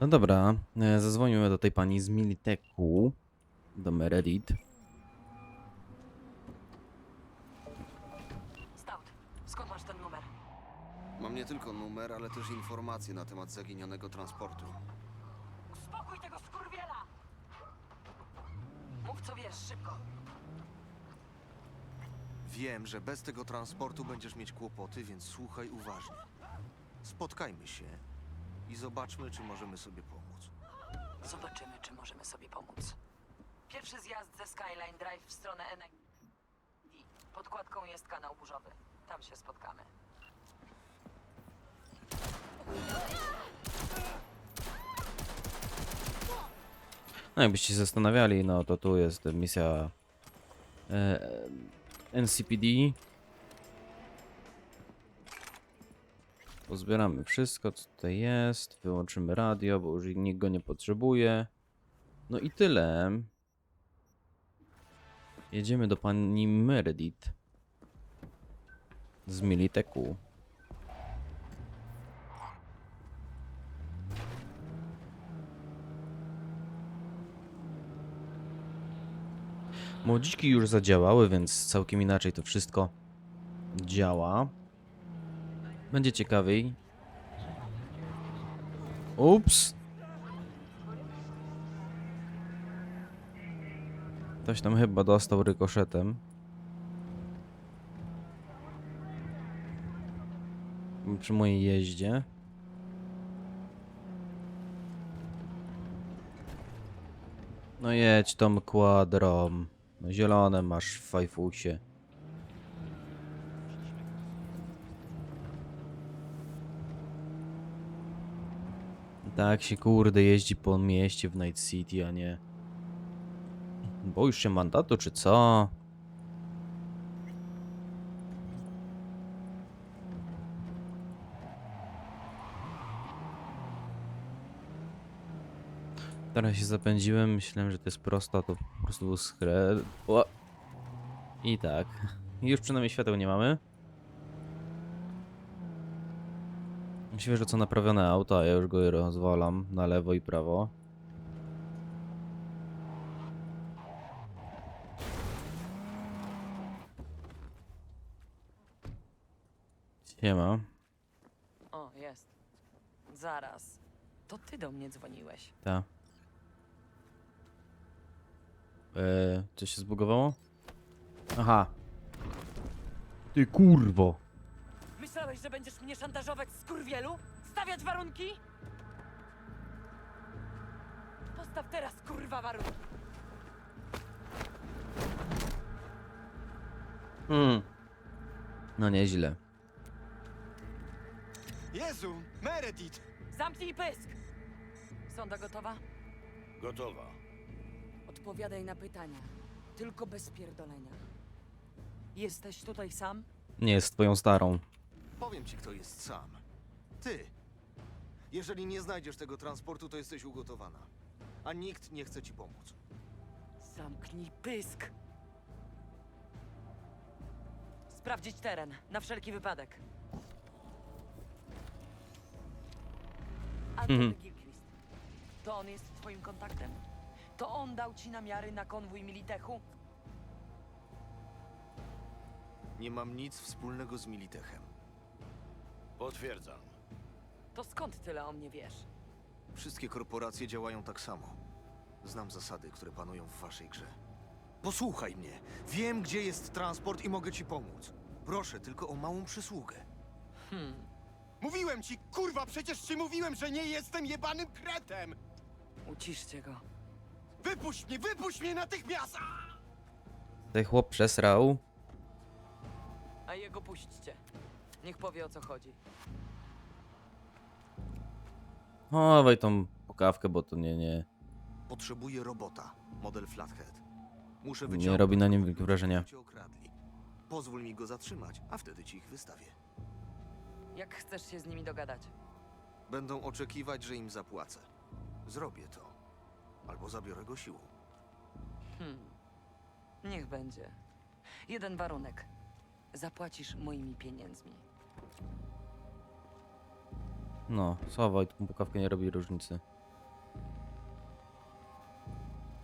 No dobra, e, zadzwonimy do tej pani z Militeku, do Meredith. Stout, skąd masz ten numer? Mam nie tylko numer, ale też informacje na temat zaginionego transportu. Uspokój tego skurwiela! Mów co wiesz, szybko. Wiem, że bez tego transportu będziesz mieć kłopoty, więc słuchaj uważnie. Spotkajmy się i zobaczmy, czy możemy sobie pomóc. Zobaczymy, czy możemy sobie pomóc. Pierwszy zjazd ze Skyline Drive w stronę Enek. Podkładką jest kanał burzowy. Tam się spotkamy. No jakbyście się zastanawiali, no to tu jest misja e, NCPD. Pozbieramy wszystko, co tutaj jest. Wyłączymy radio, bo już nikt go nie potrzebuje. No i tyle. Jedziemy do pani Meredith z Militeku. Młodziki już zadziałały, więc całkiem inaczej to wszystko działa. Będzie ciekawiej. Ups. Ktoś tam chyba dostał rykoszetem. Przy mojej jeździe. No jedź tą kwadrą. No zielone masz w fajfusie. Tak się kurde jeździ po mieście w Night City, a nie... Boisz się mandatu, czy co? Teraz się zapędziłem, myślałem, że to jest prosto, to po prostu był skred. O! I tak. Już przynajmniej świateł nie mamy. Świeżo co naprawione auto, a ja już go rozwalam na lewo i prawo. Siema. O, jest. Zaraz. To ty do mnie dzwoniłeś. Ta. Eee, coś się zbugowało? Aha. Ty kurwo. Myślałeś, że będziesz mnie szantażować skurwielu? Stawiać warunki? Postaw teraz kurwa warunki. Hmm. No nieźle. Jezu, Meredith! Zamknij pysk! Sonda gotowa? Gotowa. Odpowiadaj na pytania. Tylko bez pierdolenia. Jesteś tutaj sam? Nie jest twoją starą. Powiem ci, kto jest sam. Ty. Jeżeli nie znajdziesz tego transportu, to jesteś ugotowana. A nikt nie chce ci pomóc. Zamknij pysk! Sprawdzić teren, na wszelki wypadek. Antony Mhm. Gilchrist. To on jest twoim kontaktem? To on dał ci namiary na konwój Militechu? Nie mam nic wspólnego z Militechem. Potwierdzam. To skąd tyle o mnie wiesz? Wszystkie korporacje działają tak samo. Znam zasady, które panują w waszej grze. Posłuchaj mnie. Wiem, gdzie jest transport i mogę ci pomóc. Proszę tylko o małą przysługę. Hmm. Mówiłem ci, kurwa, przecież ci mówiłem, że nie jestem jebanym kretem! Uciszcie go. Wypuść mnie, wypuść mnie natychmiast! Ten chłop przesrał. A jego puśćcie. Niech powie o co chodzi. Chowaj tą pokawkę, bo to nie, nie. Potrzebuję robota. Model Flathead. Muszę Nie robi na nim wielkiego wrażenia. kto cię okradli. Pozwól mi go zatrzymać, a wtedy ci ich wystawię. Jak chcesz się z nimi dogadać? Będą oczekiwać, że im zapłacę. Zrobię to. Albo zabiorę go siłą. Hmm. Niech będzie. Jeden warunek. Zapłacisz moimi pieniędzmi. No, schowaj tą pokawkę, nie robi różnicy.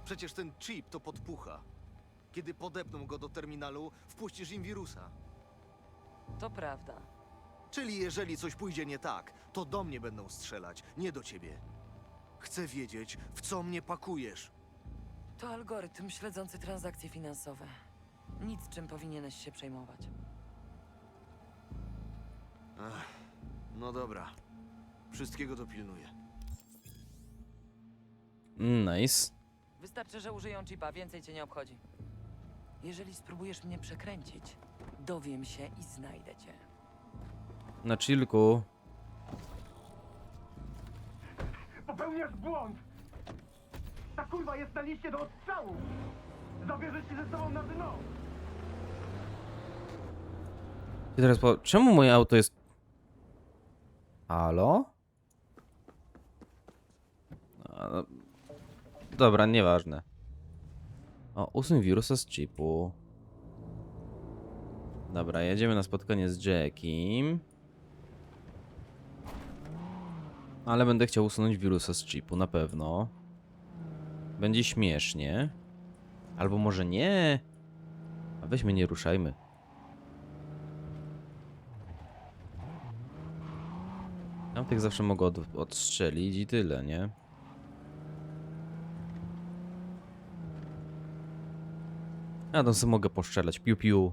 Przecież ten chip to podpucha. Kiedy podepną go do terminalu, wpuścisz im wirusa. To prawda. Czyli jeżeli coś pójdzie nie tak, to do mnie będą strzelać, nie do ciebie. Chcę wiedzieć, w co mnie pakujesz. To algorytm śledzący transakcje finansowe. Nic, czym powinieneś się przejmować. No dobra. Wszystkiego dopilnuję. Nice. Wystarczy, że użyją chipa, więcej cię nie obchodzi. Jeżeli spróbujesz mnie przekręcić, dowiem się i znajdę cię. Na chillku. Popełniasz błąd! Ta kurwa jest na liście do odstrzału! Zabierze ci ze sobą na dno! I teraz po... Czemu moje auto jest... Halo? Dobra, nieważne. O, usuń wirusa z chipu. Dobra, jedziemy na spotkanie z Jackiem. Ale będę chciał usunąć wirusa z chipu, na pewno. Będzie śmiesznie. Albo może nie. A weźmy, nie ruszajmy. Tamtych zawsze mogę od, odstrzelić i tyle, nie? Ja tam sobie mogę poszczelać, piu piu.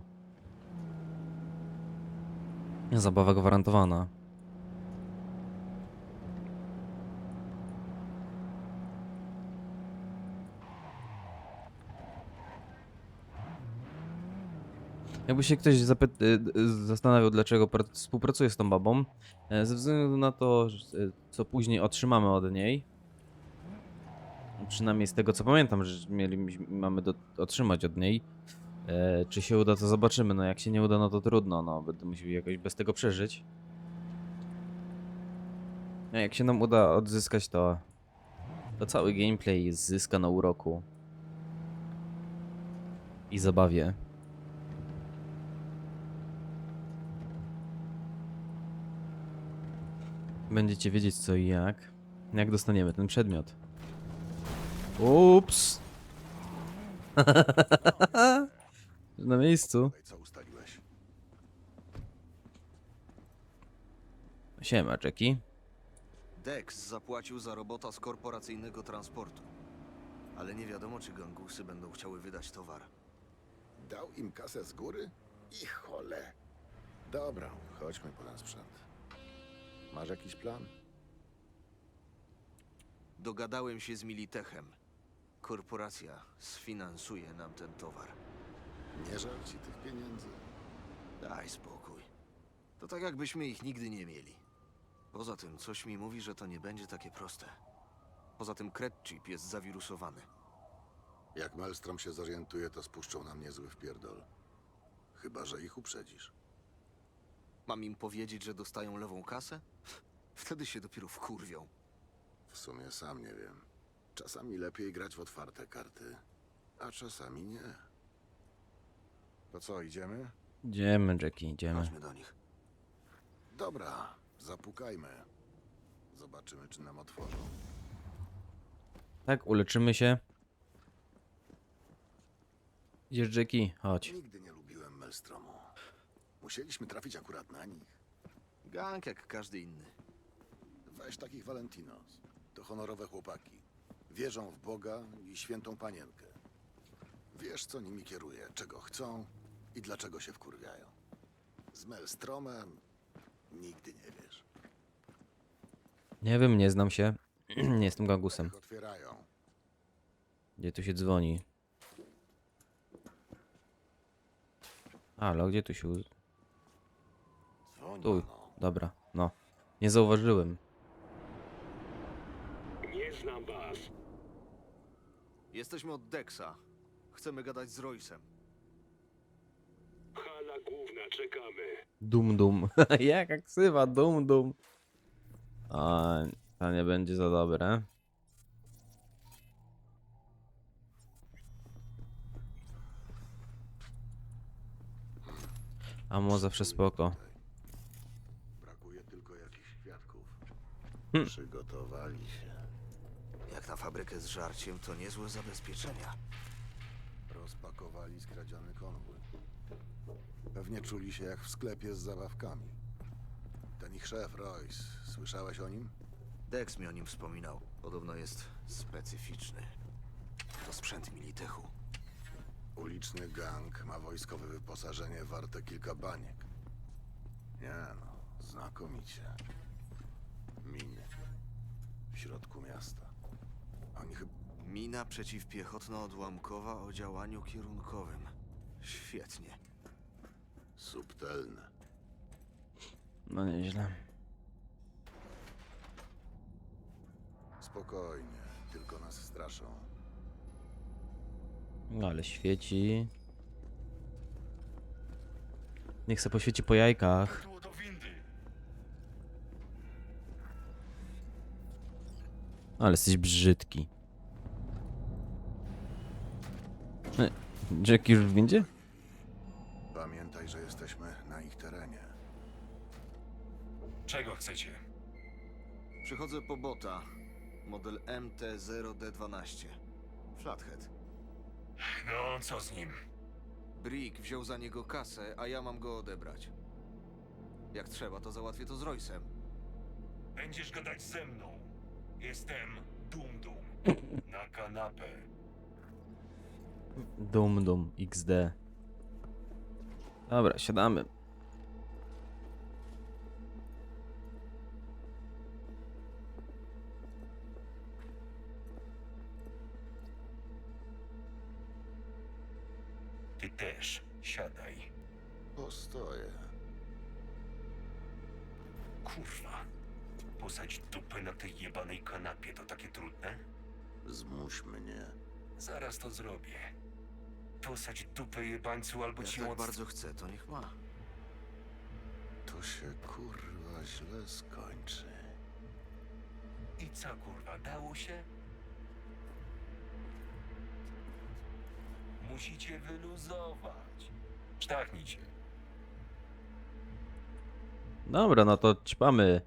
Zabawa gwarantowana. Jakby się ktoś y, y, zastanawiał, dlaczego pra- współpracuję z tą babą, e, ze względu na to, e, co później otrzymamy od niej, przynajmniej z tego co pamiętam, że mieli, mamy do, otrzymać od niej, e, czy się uda, to zobaczymy. No jak się nie uda, no to trudno, no będę musiał jakoś bez tego przeżyć. A jak się nam uda odzyskać, to, to cały gameplay zyska na uroku i zabawie. Będziecie wiedzieć co i jak. Jak dostaniemy ten przedmiot. Ups. Na miejscu. Co ustaliłeś? Siema, Jackie. Dex zapłacił za robota z korporacyjnego transportu. Ale nie wiadomo, czy gangusy będą chciały wydać towar. Dał im kasę z góry? I chole. Dobra, chodźmy po ten sprzęt. Masz jakiś plan? Dogadałem się z Militechem. Korporacja sfinansuje nam ten towar. Nie żal ci tych pieniędzy. Daj spokój. To tak jakbyśmy ich nigdy nie mieli. Poza tym, coś mi mówi, że to nie będzie takie proste. Poza tym Chip jest zawirusowany. Jak Maelstrom się zorientuje, to spuszczą nam niezły wpierdol. Chyba, że ich uprzedzisz. Mam im powiedzieć, że dostają lewą kasę? Wtedy się dopiero wkurwią. W sumie sam nie wiem. Czasami lepiej grać w otwarte karty, a czasami nie. To co, idziemy? Idziemy, Jackie, idziemy. Chodźmy do nich. Dobra, zapukajmy. Zobaczymy, czy nam otworzą. Tak, uleczymy się. Idziesz, Jackie? Chodź. Nigdy nie lubiłem Maelstromu. Musieliśmy trafić akurat na nich. Gang jak każdy inny. Weź takich Valentinos. To honorowe chłopaki. Wierzą w Boga i świętą panienkę. Wiesz, co nimi kieruje, czego chcą i dlaczego się wkurwiają. Z Melstromem nigdy nie wiesz. Nie wiem, nie znam się. nie jestem gangusem. Otwierają. Gdzie tu się dzwoni? Halo, gdzie tu się... Tu. no. Dobra, no. Nie zauważyłem. Jesteśmy od Dexa. Chcemy gadać z Roysem. Hala główna, czekamy. Dum dum. Jaka ksywa, dum dum. A, to nie będzie za dobre. A mo zawsze spoko. Brakuje tylko jakichś świadków. Hm. Przygotowali się. Jak na fabrykę z żarciem, to niezłe zabezpieczenia. Rozpakowali skradziony konwój. Pewnie czuli się jak w sklepie z zabawkami. Ten ich szef, Royce, słyszałeś o nim? Dex mi o nim wspominał. Podobno jest specyficzny. To sprzęt Militechu. Uliczny gang ma wojskowe wyposażenie warte kilka baniek. Nie no, znakomicie. Miny. W środku miasta. Oni chyba... Mina przeciwpiechotno-odłamkowa o działaniu kierunkowym. Świetnie. subtelne. No nieźle. Spokojnie, tylko nas straszą. No ale świeci. Niech se poświeci po jajkach. Ale jesteś brzydki. E, Jack już w windzie? Pamiętaj, że jesteśmy na ich terenie. Czego chcecie? Przychodzę po bota. Model MT-0D12. Flathead. No, co z nim? Brick wziął za niego kasę, a ja mam go odebrać. Jak trzeba, to załatwię to z Roysem. Będziesz gadać ze mną. Jestem Dum Dum. Na kanapę. Dum dum XD. Dobra, siadamy. Ty też. Siadaj. Postoję. Kurwa. Posadź jebanej kanapie to takie trudne? Zmuś mnie. Zaraz to zrobię. Posadź dupę jebańcu albo Jak ci tak od... bardzo chce, to niech ma. To się kurwa źle skończy. I co kurwa, dało się? Musicie wyluzować. Sztachnijcie. Dobra, no to ćpamy.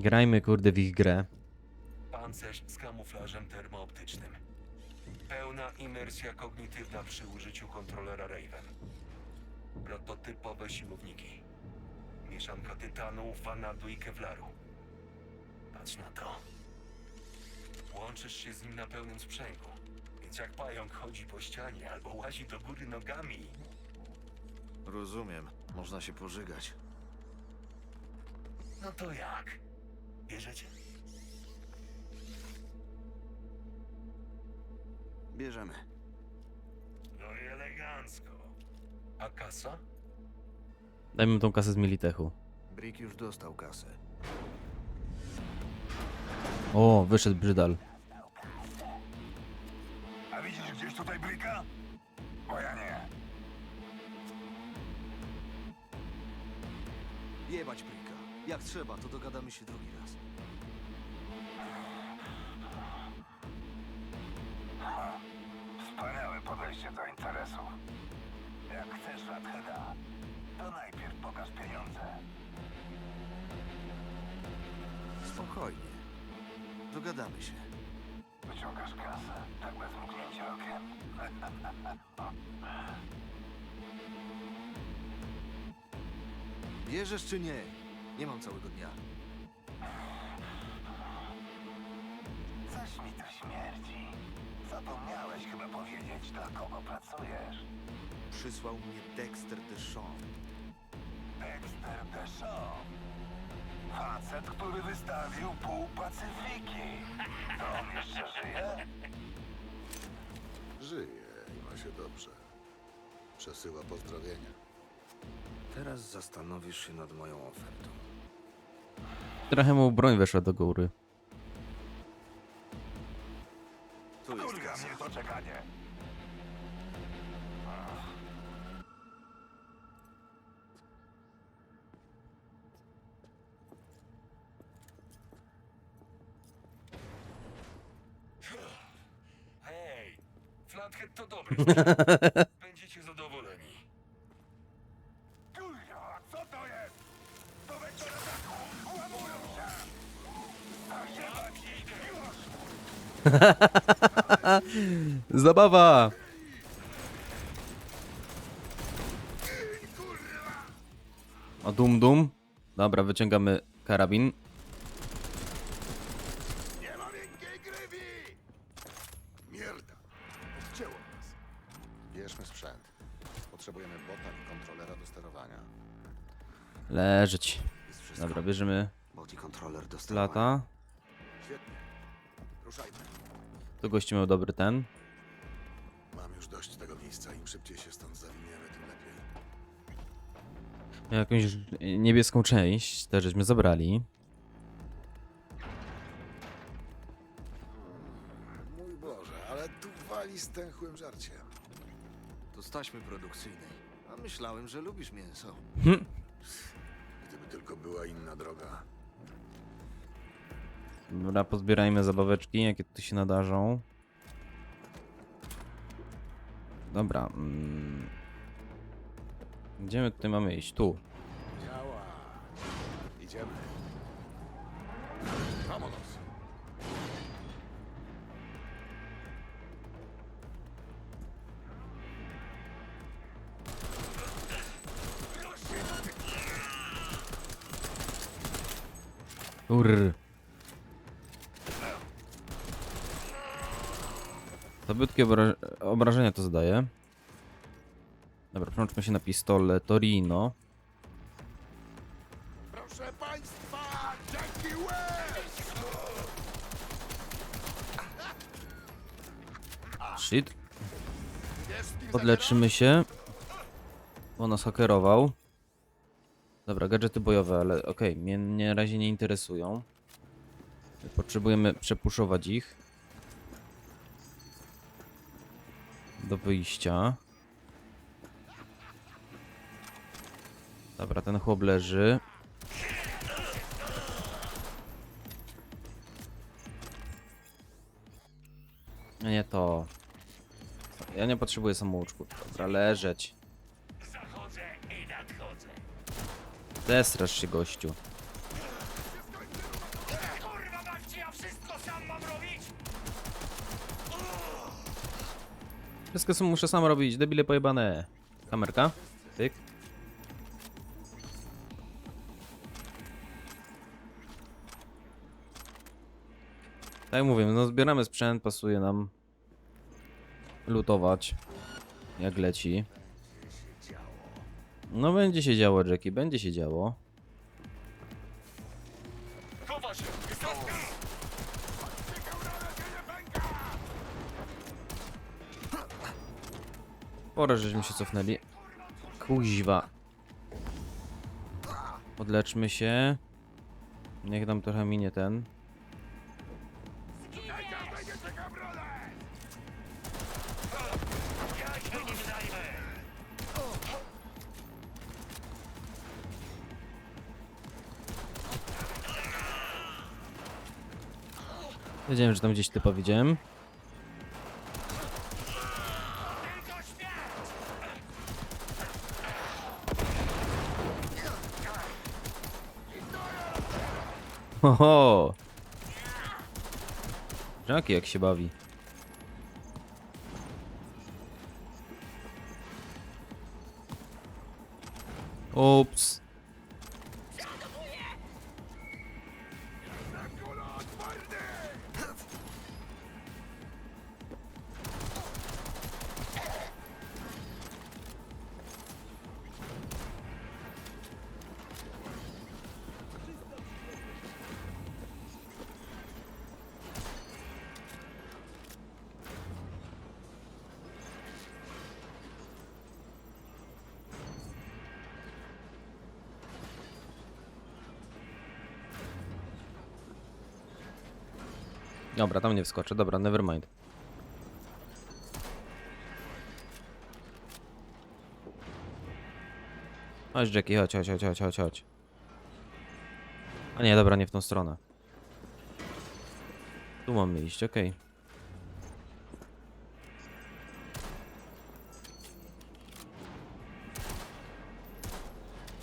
Grajmy kurde w ich grę. Pancerz z kamuflażem termooptycznym. Pełna imersja kognitywna przy użyciu kontrolera Raven. Prototypowe siłowniki. Mieszanka tytanu, vanadu i kevlaru. Patrz na to. Łączysz się z nim na pełnym sprzęgu. Więc jak pająk chodzi po ścianie albo łazi do góry nogami, Rozumiem. Można się pożygać. no to jak? Bierzecie? Bierzemy. No i elegancko. A kasa? Dajmy mu tą kasę z Militechu. Brick już dostał kasę. O, wyszedł Brzydal. A widzisz gdzieś tutaj bryka? Bo ja nie. Jebać Bricka. Jak trzeba, to dogadamy się drugi raz. Wspaniałe podejście do interesu. Jak chcesz Radheada, to najpierw pokaż pieniądze. Spokojnie. Dogadamy się. Wyciągasz kasę, tak bez mrugnięcia okiem. Bierzesz czy nie? Nie mam całego dnia. Coś mi tu śmierdzi. Zapomniałeś chyba powiedzieć, dla kogo pracujesz. Przysłał mnie Dexter Deshawn. Dexter Deshaw. Facet, który wystawił pół Pacyfiki. To on jeszcze żyje? Żyje i ma się dobrze. Przesyła pozdrowienia. Teraz zastanowisz się nad moją ofertą. Trochę mu broń weszła do góry. Tu jest Kurwa kasa. mnie to czekanie. Hej, Flathead to dobry. Zabawa! O dum dum. Dobra, wyciągamy karabin. Nie ma miękkiej grywi! Mierda! Odcięło nas. Bierzmy sprzęt. Potrzebujemy bota i kontrolera do sterowania. Leżeć. Jest wszystko. Dobra, bierzemy Bot i kontroler do sterowania. lata. Świetnie. Ruszajmy. Tu gości miał dobry ten. Mam już dość tego miejsca. Im szybciej się stąd zawiniemy, tym lepiej. Jakąś niebieską część też żeśmy zabrali. Mój Boże, ale tu wali stęchłym żarciem. To z taśmy produkcyjnej. A myślałem, że lubisz mięso. Gdyby tylko była inna droga. Dobra, pozbierajmy zabaweczki, jakie tu się nadarzą. Dobra. Mm. Gdzie my tutaj mamy iść? Tu. Działa. Idziemy. Vamonos. Urr. Zabytkie obra obrażenia to zadaje. Dobra, przełączmy się na pistolet Torino. Proszę Państwa, Jackie! Shit. Podleczymy się. Bo nas hakerował. Dobra, gadżety bojowe, ale okej, mnie mnie na razie nie interesują. Potrzebujemy przepuszować ich. Do wyjścia. Dobra, ten chłop leży. Nie to. Ja nie potrzebuję samouczku. Dobra, leżeć. Zachodzę się, gościu. Wszystko co muszę sam robić, debile pojebane. Kamerka. Tyk. Tak mówię, no zbieramy sprzęt, pasuje nam lutować jak leci. No będzie się działo, Jackie, będzie się działo. Pora, żeśmy się cofnęli. Kuźwa. Podleczmy się. Niech nam trochę minie ten. Wiedziałem, że tam gdzieś typa widziałem. Hoho! Jackie jak się bawi. Ups. Dobra, tam nie wskoczę. Dobra, never mind. Chodź Jackie, chodź, chodź, chodź, chodź, chodź. A nie, dobra, nie w tą stronę. Tu mam iść, okej.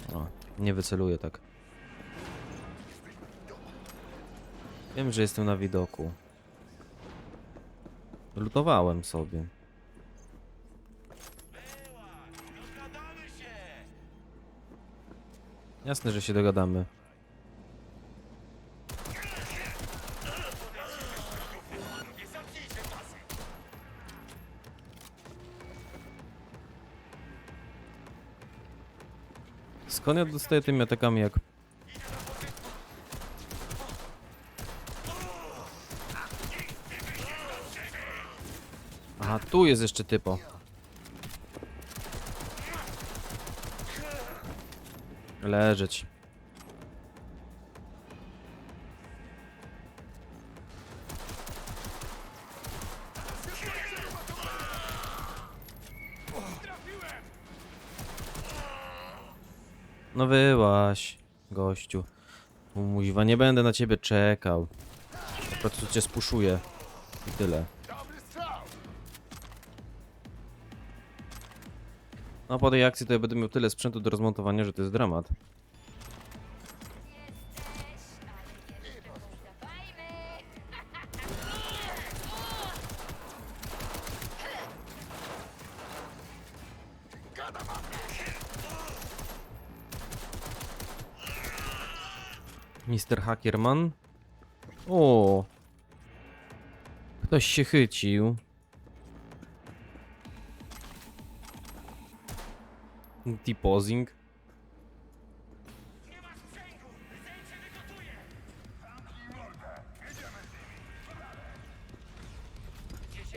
Okay. O, nie wyceluję tak. Wiem, że jestem na widoku. Lutowałem sobie. Jasne, że się dogadamy. Skąd ja dostaję tymi atakami jak... Aha, tu jest jeszcze typo. Leżeć. No wyłaś, gościu. Muźwa, nie będę na ciebie czekał. Po prostu cię spuszuję. I tyle. No po tej akcji to ja będę miał tyle sprzętu do rozmontowania, że to jest dramat. Mister Hackerman. O. Ktoś się chycił. T-posing.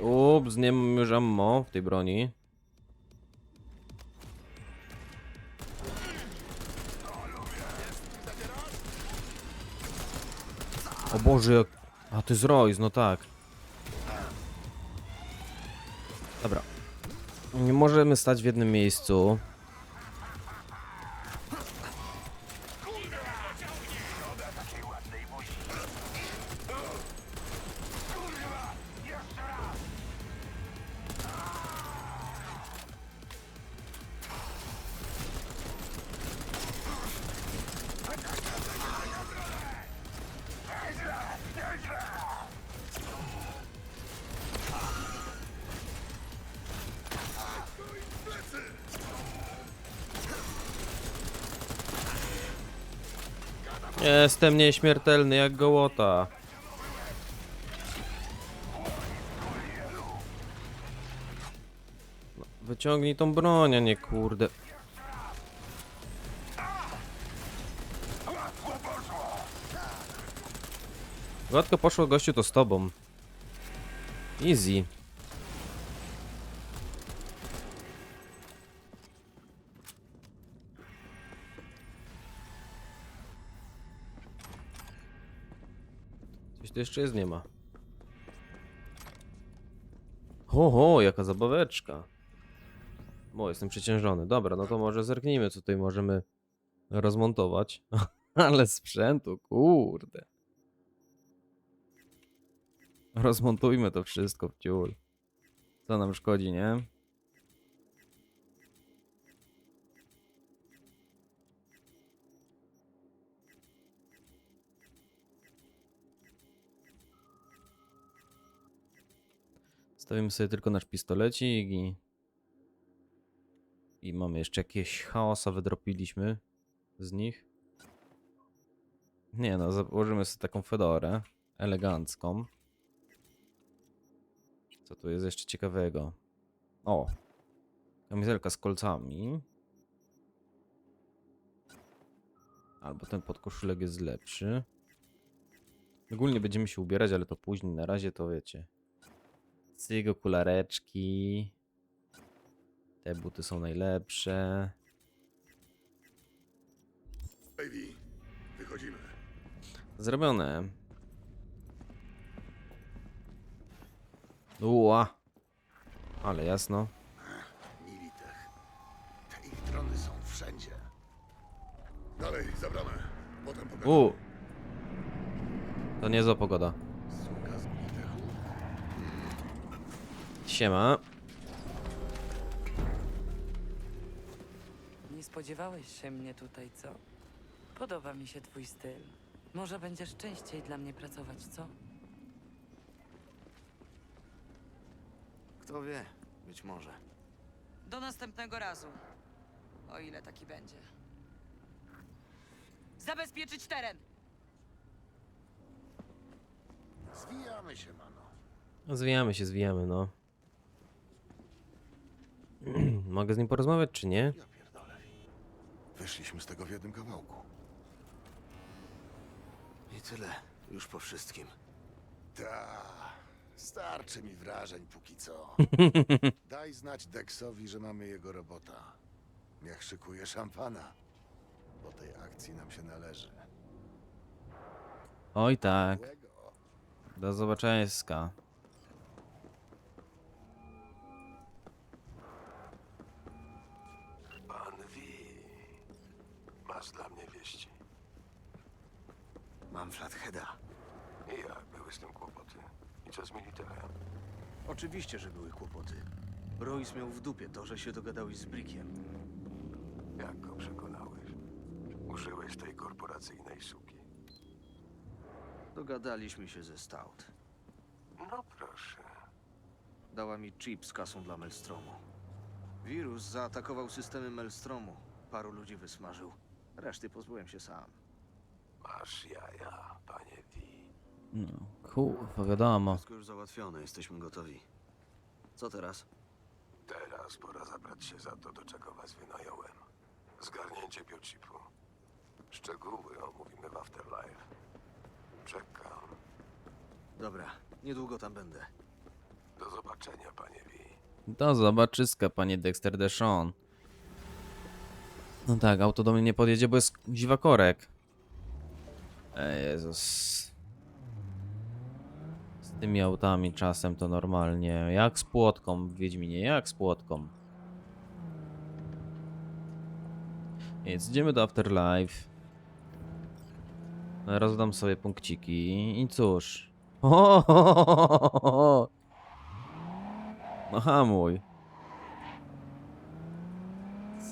Ups, nie mam już ammo w tej broni. O Boże, jak... A, to jest Royce, no tak. Dobra. Nie możemy stać w jednym miejscu. Jestem nieśmiertelny jak gołota. No, Wyciągnij tą broń, a nie kurde. Gładko poszło gościu to z tobą. Easy. Coś jeszcze jest? Nie ma. Ho, ho, jaka zabaweczka. O, jestem przeciężony. Dobra, no to może zerknijmy, co tutaj możemy rozmontować. Ale sprzętu, kurde. Rozmontujmy to wszystko w ciul. Co nam szkodzi, nie? Stawimy sobie tylko nasz pistolecik i... I mamy jeszcze jakieś chaosa wydropiliśmy z nich. Nie no, założymy sobie taką fedorę elegancką. Co tu jest jeszcze ciekawego? O! Kamizelka z kolcami. Albo ten podkoszulek jest lepszy. Ogólnie będziemy się ubierać, ale to później. Na razie to wiecie. Cyk, okulareczki. Te buty są najlepsze. Baby, wychodzimy. Zrobione. Uła. Ale jasno. Militech. Te ich drony są wszędzie. Okej, zabramy. Potem U. pogadamy. To niezła pogoda. Suka z Militechu. Siema. Nie spodziewałeś się mnie tutaj, co? Podoba mi się twój styl. Może będziesz częściej dla mnie pracować, co? Kto wie, być może. Do następnego razu. O ile taki będzie. Zabezpieczyć teren! Zwijamy się, mano. Zwijamy się, zwijamy, no. Mogę z nim porozmawiać, czy nie? Ja pierdolę. Wyszliśmy z tego w jednym kawałku. I tyle. Już po wszystkim. Ta, starczy mi wrażeń póki co. Daj znać Dexowi, że mamy jego robota. Niech szykuje szampana. Po tej akcji nam się należy. Oj tak. Do zobaczenia, Masz dla mnie wieści. Mam Flatheada. I jak były z tym kłopoty? I co z militerem? Oczywiście, że były kłopoty. Royce miał w dupie to, że się dogadałeś z Brickiem. Jak go przekonałeś? Użyłeś tej korporacyjnej suki. Dogadaliśmy się ze Stout. No proszę. Dała mi chip z kasą dla Melstromu. Wirus zaatakował systemy Melstromu. Paru ludzi wysmażył. Reszty pozbyłem się sam. Masz jaja, panie Wi. No, kurwa, wiadomo. Wszystko już załatwione, jesteśmy gotowi. Co teraz? Teraz pora zabrać się za to, do czego was wynająłem. Zgarnięcie biochipu. Szczegóły omówimy w Afterlife. Czekam. Dobra, niedługo tam będę. Do zobaczenia, panie Wi. Do zobaczyska, panie Dexter Deshawn. No tak, auto do mnie nie podjedzie, bo jest dziwakorek. Ej, Jezus. Z tymi autami czasem to normalnie. Jak z płotką w Wiedźminie, jak z płotką. Więc idziemy do Afterlife. Rozdam sobie punkciki i cóż. O, no hamuj.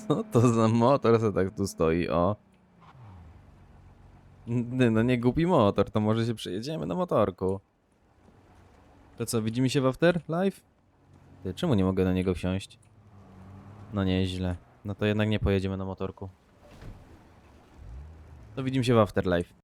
Co to za motor, co tak tu stoi, o? No nie głupi motor, to może się przejedziemy na motorku. To co, widzimy się w Afterlife? Ty, czemu nie mogę na niego wsiąść? No nieźle. No to jednak nie pojedziemy na motorku. To widzimy się w Afterlife.